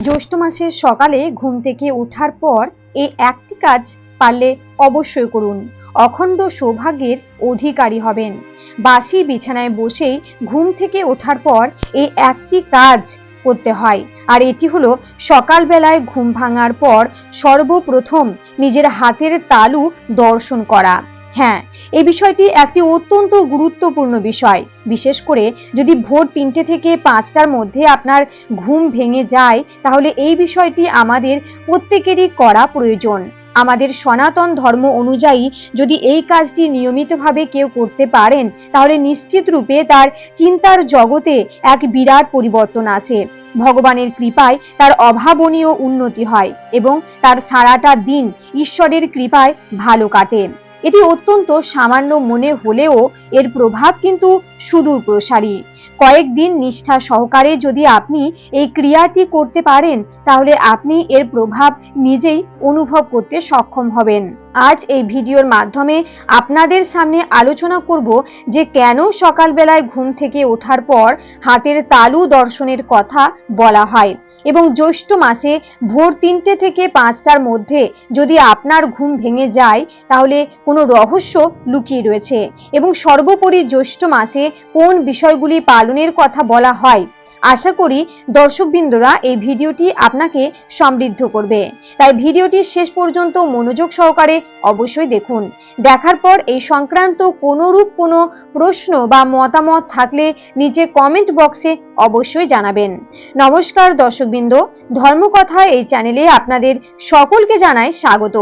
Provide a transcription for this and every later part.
জ্যৈষ্ঠ মাসের সকালে ঘুম থেকে ওঠার পর এই একটি কাজ পারলে অবশ্যই করুন। অখণ্ড সৌভাগ্যের অধিকারী হবেন। বাসি বিছানায় বসেই ঘুম থেকে ওঠার পর এই একটি কাজ করতে হয়। আর এটি হলো সকালবেলায় ঘুম ভাঙার পর সর্বপ্রথম নিজের হাতের তালু দর্শন করা। হ্যাঁ এই বিষয়টি একটি অত্যন্ত গুরুত্বপূর্ণ বিষয়। বিশেষ করে যদি ভোর তিনটে থেকে পাঁচটার মধ্যে আপনার ঘুম ভেঙে যায়, তাহলে এই বিষয়টি আমাদের প্রত্যেকেরই করা প্রয়োজন। আমাদের সনাতন ধর্ম অনুযায়ী যদি এই কাজটি নিয়মিতভাবে কেউ করতে পারেন, তাহলে নিশ্চিত রূপে তার চিন্তার জগতে এক বিরাট পরিবর্তন আসে। ভগবানের কৃপায় তার অভাবনীয় উন্নতি হয় এবং তার সারাটা দিন ঈশ্বরের কৃপায় ভালো কাটে। এটি অত্যন্ত সামান্য মনে হলেও এর প্রভাব কিন্তু সুদূর প্রসারী। কয়েকদিন নিষ্ঠা সহকারে যদি আপনি এই ক্রিয়াটি করতে পারেন তাহলে আপনি এর প্রভাব নিজেই অনুভব করতে সক্ষম হবেন। আজ এই ভিডিওর মাধ্যমে আপনাদের সামনে আলোচনা করব যে কেন সকালবেলায় ঘুম থেকে ওঠার পর হাতের তালু দর্শনের কথা বলা হয় এবং জ্যৈষ্ঠ মাসে ভোর তিনটে থেকে পাঁচটার মধ্যে যদি আপনার ঘুম ভেঙে যায়, তাহলে কোনো রহস্য লুকিয়ে রয়েছে এবং সর্বোপরি জ্যৈষ্ঠ মাসে কোন বিষয়গুলি পালনের কথা বলা হয় আশা করি দর্শকবৃন্দরা এই ভিডিওটি আপনাকে সমৃদ্ধ করবে। তাই ভিডিওটি শেষ পর্যন্ত মনোযোগ সহকারে অবশ্যই দেখুন। দেখার পর এই সংক্রান্ত কোনোরূপ কোনো প্রশ্ন বা মতামত থাকলে নিচে কমেন্ট বক্সে অবশ্যই জানাবেন। নমস্কার দর্শকবৃন্দ, ধর্মকথা এই চ্যানেলে আপনাদের সকলকে জানায় স্বাগত।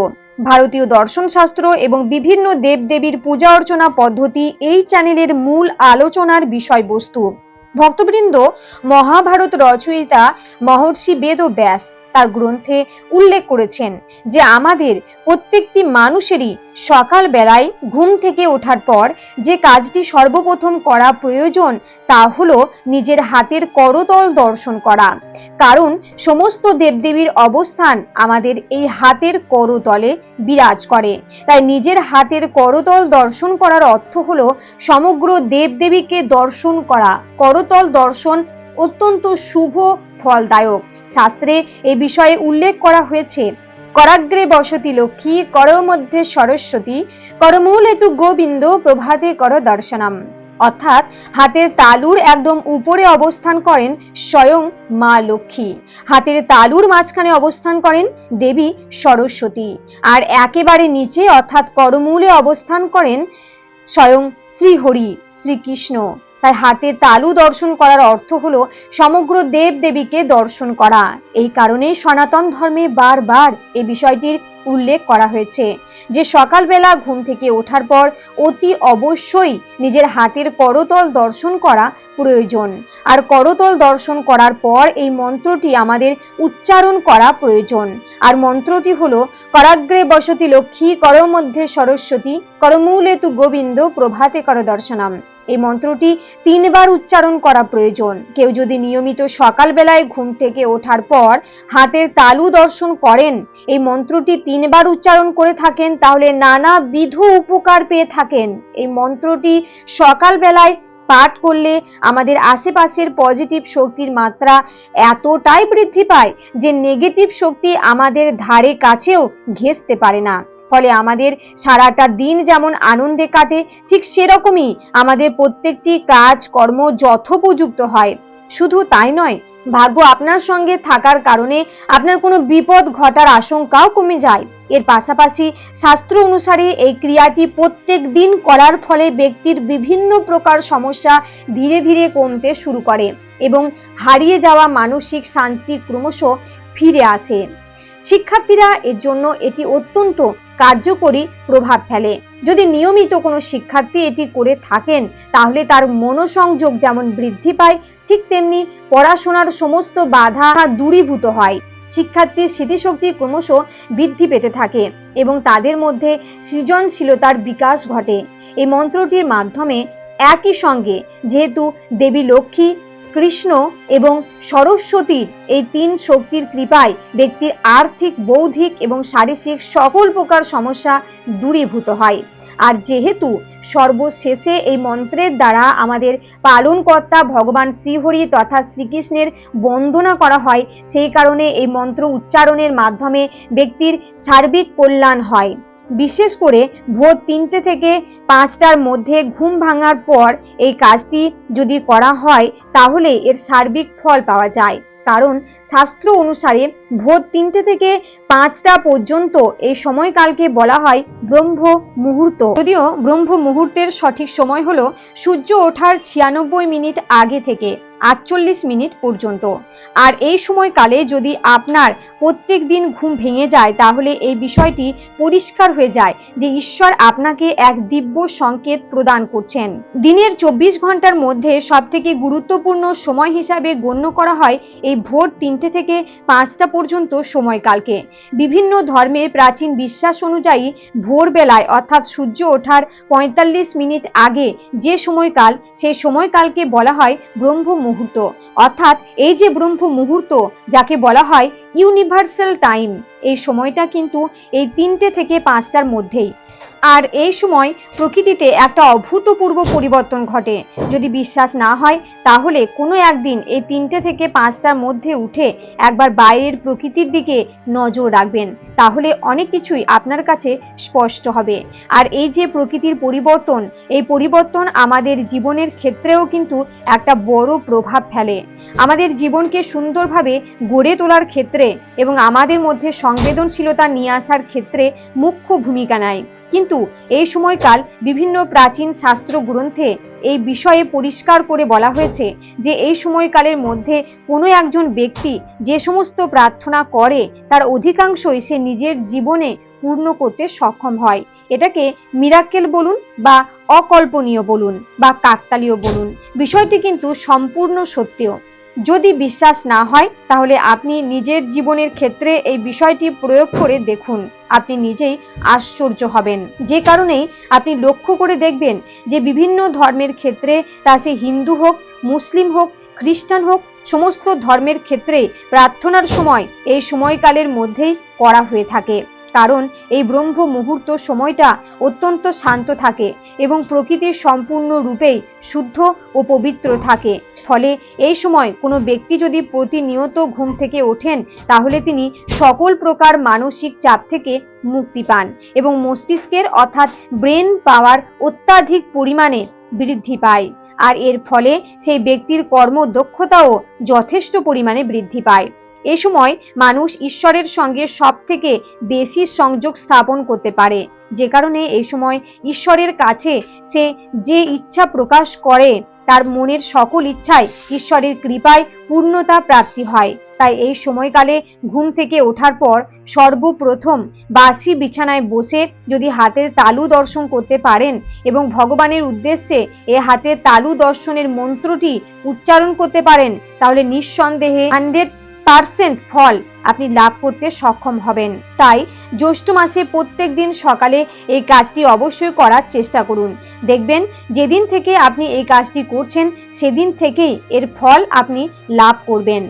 ভারতীয় দর্শন শাস্ত্র এবং বিভিন্ন দেবদেবীর পূজা অর্চনা পদ্ধতি এই চ্যানেলের মূল আলোচনার বিষয়বস্তু। ভক্তবৃন্দ, মহাভারত রচয়িতা মহর্ষি বেদ ব্যাস তার গ্রন্থে উল্লেখ করেছেন যে আমাদের প্রত্যেকটি মানুষেরই সকাল বেলায় ঘুম থেকে ওঠার পর যে কাজটি সর্বপ্রথম করা প্রয়োজন তা হলো নিজের হাতের করতল দর্শন করা। কারণ সমস্ত দেবদেবীর অবস্থান আমাদের এই হাতের করতলে বিরাজ করে। তাই নিজের হাতের করতল দর্শন করার অর্থ হলো সমগ্র দেবদেবীকে দর্শন করা। করতল দর্শন অত্যন্ত শুভ, ফলদায়ক। শাস্ত্রে এ বিষয়ে উল্লেখ করা হয়েছে, করাগ্রে বসতি লক্ষ্মী, কর মধ্যে সরস্বতী, করমূল হেতু গোবিন্দ, প্রভাতে কর দর্শনম। অর্থাৎ হাতের তালুর একদম উপরে অবস্থান করেন স্বয়ং মা লক্ষ্মী। হাতের তালুর মাঝখানে অবস্থান করেন দেবী সরস্বতী। আর একেবারে নিচে অর্থাৎ করমূলে অবস্থান করেন স্বয়ং শ্রীহরি, শ্রীকৃষ্ণ। তাই হাতে তালু দর্শন করার অর্থ হলো সমগ্র দেব দেবীকে দর্শন করা। এই কারণে সনাতন ধর্মে বারবার এই বিষয়টির উল্লেখ করা হয়েছে যে সকালবেলা ঘুম থেকে ওঠার পর অতি অবশ্যই নিজের হাতের করতল দর্শন করা প্রয়োজন। আর করতল দর্শন করার পর এই মন্ত্রটি আমাদের উচ্চারণ করা প্রয়োজন। আর মন্ত্রটি হলো, করাগ্রে বসতি লক্ষ্মী, কর মধ্যে সরস্বতী, করমূলে তু গোবিন্দ, প্রভাতে কর দর্শনম এই মন্ত্রটি তিনবার উচ্চারণ করা প্রয়োজন। কেউ যদি নিয়মিত সকালবেলায় ঘুম থেকে ওঠার পর হাতের তালু দর্শন করেন, এই মন্ত্রটি তিনবার উচ্চারণ করে থাকেন, তাহলে নানা নানাবিধ উপকার পেয়ে থাকেন। এই মন্ত্রটি সকালবেলায় পাঠ করলে আমাদের আশেপাশের পজিটিভ শক্তির মাত্রা এতটাই বৃদ্ধি পায় যে নেগেটিভ শক্তি আমাদের ধারে কাছেও ঘেঁচতে পারে না। ফলে আমাদের সারাটা দিন যেমন আনন্দে কাটে, ঠিক সেরকমই আমাদের প্রত্যেকটি কাজ, কর্ম যথোপযুক্ত হয়। শুধু তাই নয়, ভাগ্য আপনার সঙ্গে থাকার কারণে আপনার কোনো বিপদ ঘটার আশঙ্কাও কমে যায়। এর পাশাপাশি শাস্ত্র অনুসারে এই ক্রিয়াটি প্রত্যেক দিন করার ফলে ব্যক্তির বিভিন্ন প্রকার সমস্যা ধীরে ধীরে কমতে শুরু করে এবং হারিয়ে যাওয়া মানসিক শান্তি ক্রমশ ফিরে আসে। শিক্ষার্থীরা এর জন্য এটি অত্যন্ত কার্যকরী প্রভাব ফেলে। যদি নিয়মিত কোনো শিক্ষার্থী এটি করে থাকেন, তাহলে তার মনোসংযোগ যেমন বৃদ্ধি পায়, ঠিক তেমনি পড়াশোনার সমস্ত বাধা দূরীভূত হয়। শিক্ষার্থীর স্মৃতিশক্তি ক্রমশ বৃদ্ধি পেতে থাকে এবং তাদের মধ্যে সৃজনশীলতার বিকাশ ঘটে। এই মন্ত্রটির মাধ্যমে একই সঙ্গে যেহেতু দেবী লক্ষ্মী কৃষ্ণ এবং সরস্বতীর এই তিন শক্তির কৃপায় ব্যক্তির আর্থিক, বৌদ্ধিক এবং শারীরিক সকল প্রকার সমস্যা দূরীভূত হয়। আর যেহেতু সর্বশেষে এই মন্ত্রের দ্বারা আমাদের পালনকর্তা ভগবান শ্রীহরি তথা শ্রীকৃষ্ণের বন্দনা করা হয়, সেই কারণে এই মন্ত্র উচ্চারণের মাধ্যমে ব্যক্তির সার্বিক কল্যাণ হয়। বিশেষ করে ভোর তিনটে থেকে পাঁচটার মধ্যে ঘুম ভাঙার পর এই কাজটি যদি করা হয়, তাহলে এর সার্বিক ফল পাওয়া যায়। কারণ শাস্ত্র অনুসারে ভোর তিনটে থেকে পাঁচটা পর্যন্ত এই সময়কালকে বলা হয় ব্রহ্ম মুহূর্ত। যদিও ব্রহ্ম মুহূর্তের সঠিক সময় হলো সূর্য ওঠার ছিয়ানব্বই মিনিট আগে থেকে। আটচল্লিশ মিনিট পর্যন্ত। আর এই সময়কালে যদি আপনার প্রত্যেক দিন ঘুম ভেঙে যায়, তাহলে এই বিষয়টি পরিষ্কার হয়ে যায় যে ঈশ্বর আপনাকে এক দিব্য সংকেত প্রদান করছেন। দিনের চব্বিশ ঘণ্টার মধ্যে সবথেকে গুরুত্বপূর্ণ সময় হিসাবে গণ্য করা হয় এই ভোর তিনটে থেকে পাঁচটা পর্যন্ত সময়কালকে। বিভিন্ন ধর্মের প্রাচীন বিশ্বাস অনুযায়ী ভোরবেলায়, অর্থাৎ সূর্য ওঠার পঁয়তাল্লিশ মিনিট আগে যে সময়কাল সেই সময়কালকে বলা হয় ব্রহ্ম মুহূর্ত, অর্থাৎ এই যে ব্রহ্ম মুহূর্ত, যাকে বলা হয় ইউনিভার্সাল টাইম এই সময়টা কিন্তু এই তিনটে থেকে পাঁচটার মধ্যেই। আর এই সময় প্রকৃতিতে একটা অভূতপূর্ব পরিবর্তন ঘটে। যদি বিশ্বাস না হয়, তাহলে কোনো একদিন এই তিনটে থেকে পাঁচটার মধ্যে উঠে একবার বাইরের প্রকৃতির দিকে নজর রাখবেন। তাহলে অনেক কিছুই আপনার কাছে স্পষ্ট হবে। আর এই যে প্রকৃতির পরিবর্তন, এই পরিবর্তন আমাদের জীবনের ক্ষেত্রেও কিন্তু একটা বড় প্রভাব ফেলে। আমাদের জীবনকে সুন্দরভাবে গড়ে তোলার ক্ষেত্রে এবং আমাদের মধ্যে সংবেদনশীলতা নিয়ে আসার ক্ষেত্রে মুখ্য ভূমিকা নেয়। কিন্তু এই সময়কাল বিভিন্ন প্রাচীন শাস্ত্র গ্রন্থে এই বিষয়ে পরিষ্কার করে বলা হয়েছে যে এই সময়কালের মধ্যে কোনো একজন ব্যক্তি যে সমস্ত প্রার্থনা করে, তার অধিকাংশই সে নিজের জীবনে পূর্ণ করতে সক্ষম হয়। এটাকে মিরাক্কেল বলুন বা অকল্পনীয় বলুন বা কাকতালীয় বলুন। বিষয়টি কিন্তু সম্পূর্ণ সত্যিও যদি বিশ্বাস না হয়, তাহলে আপনি নিজের জীবনের ক্ষেত্রে এই বিষয়টি প্রয়োগ করে দেখুন। আপনি নিজেই আশ্চর্য হবেন। যে কারণেই আপনি লক্ষ্য করে দেখবেন যে বিভিন্ন ধর্মের ক্ষেত্রে তা সে হিন্দু হোক, মুসলিম হোক, খ্রিস্টান হোক, সমস্ত ধর্মের ক্ষেত্রে প্রার্থনার সময় এই সময়কালের মধ্যেই করা হয়ে থাকে। কারণ এই ব্রহ্ম মুহূর্ত সময়টা অত্যন্ত শান্ত থাকে এবং প্রকৃতির সম্পূর্ণ রূপেই শুদ্ধ ও পবিত্র থাকে। ফলে এই সময় কোনো ব্যক্তি যদি প্রতিনিয়ত ঘুম থেকে ওঠেন, তাহলে তিনি সকল প্রকার মানসিক চাপ থেকে মুক্তি পান এবং মস্তিষ্কের অর্থাৎ ব্রেন পাওয়ার অত্যাধিক পরিমাণে বৃদ্ধি পায়। আর এর ফলে সেই ব্যক্তির কর্মদক্ষতাও যথেষ্ট পরিমাণে বৃদ্ধি পায়। এ সময় মানুষ ঈশ্বরের সঙ্গে সব থেকে বেশি সংযোগ স্থাপন করতে পারে। যে কারণে এই সময় ঈশ্বরের কাছে সে যে ইচ্ছা প্রকাশ করে, তার মনের সকল ইচ্ছায় ঈশ্বরের কৃপায় পূর্ণতা প্রাপ্তি হয়। তাই এই সময়কালে ঘুম থেকে ওঠার পর সর্বপ্রথম বাসি বিছানায় বসে যদি হাতের তালু দর্শন করতে পারেন এবং ভগবানের উদ্দেশ্যে এ হাতের তালু দর্শনের মন্ত্রটি উচ্চারণ করতে পারেন, তাহলে নিঃসন্দেহে হান্ড্রেড পার্সেন্ট ফল আপনি লাভ করতে সক্ষম হবেন। তাই জ্যৈষ্ঠ মাসে প্রত্যেক দিন সকালে এই কাজটি অবশ্যই করার চেষ্টা করুন। দেখবেন যেদিন থেকে আপনি এই কাজটি করছেন, সেদিন থেকেই এর ফল আপনি লাভ করবেন।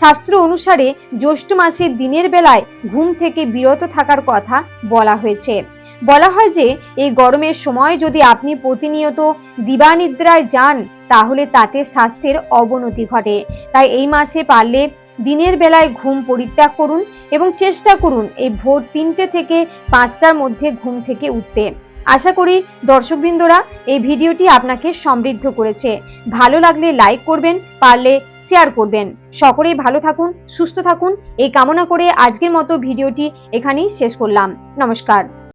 শাস্ত্র অনুসারে জ্যৈষ্ঠ মাসের দিনের বেলায় ঘুম থেকে বিরত থাকার কথা বলা হয়েছে। বলা হয় যে, এই গরমের সময় যদি আপনি প্রতিনিয়ত দিবানিদ্রায় যান, তাহলে তাতে স্বাস্থ্যের অবনতি ঘটে। তাই এই মাসে পারলে দিনের বেলায় ঘুম পরিত্যাগ করুন এবং চেষ্টা করুন এই ভোর তিনটে থেকে পাঁচটার মধ্যে ঘুম থেকে উঠতে। আশা করি দর্শকবৃন্দরা এই ভিডিওটি আপনাকে সমৃদ্ধ করেছে। ভালো লাগলে লাইক করবেন, পারলে শেয়ার করবেন। সকলেই ভালো থাকুন, সুস্থ থাকুন। এই কামনা করে আজকের মতো ভিডিওটি এখানেই শেষ করলাম। নমস্কার।